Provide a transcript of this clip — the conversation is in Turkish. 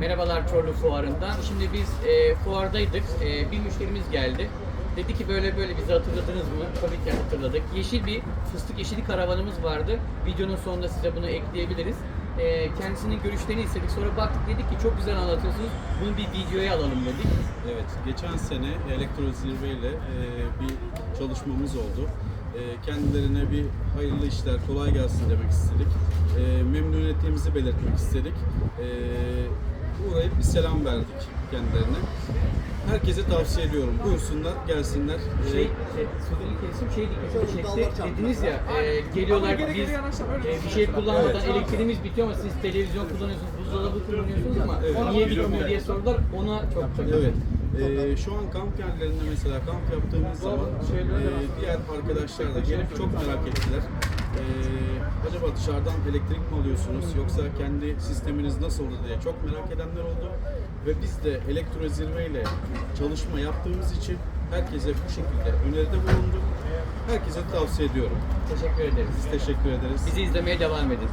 Merhabalar Çorlu Fuarı'ndan. Şimdi biz e, fuardaydık. E, bir müşterimiz geldi. Dedi ki böyle böyle bizi hatırladınız mı? Tabii ki hatırladık. Yeşil bir fıstık yeşili karavanımız vardı. Videonun sonunda size bunu ekleyebiliriz. E, kendisinin görüşlerini istedik. Sonra baktık dedik ki çok güzel anlatıyorsunuz. Bunu bir videoya alalım dedik. Evet, geçen sene Elektro Zirve ile e, bir çalışmamız oldu. E, kendilerine bir hayırlı işler, kolay gelsin demek istedik. E, memnuniyetimizi belirtmek istedik. Bir selam verdik kendilerine. Herkese tavsiye ediyorum. Buyursunlar, gelsinler. Şey, şey sözünü kesim şey dikkatimi çekti. Dediniz ya e, geliyorlar biz e, bir şey kullanmadan elektriğimiz bitiyor ama siz televizyon kullanıyorsunuz, buzdolabı kullanıyorsunuz ama Evet. niye bitmiyor diye sordular. Ona çok takıldım. Evet. Ee, şu an kamp yerlerinde mesela kamp yaptığımız zaman e, diğer arkadaşlar da gelip çok merak ettiler. Acaba dışarıdan elektrik mi alıyorsunuz yoksa kendi sisteminiz nasıl olur diye çok merak edenler oldu. Ve biz de elektro zirve ile çalışma yaptığımız için herkese bu şekilde öneride bulunduk. Herkese tavsiye ediyorum. Teşekkür ederiz. Biz teşekkür ederiz. Bizi izlemeye devam edin.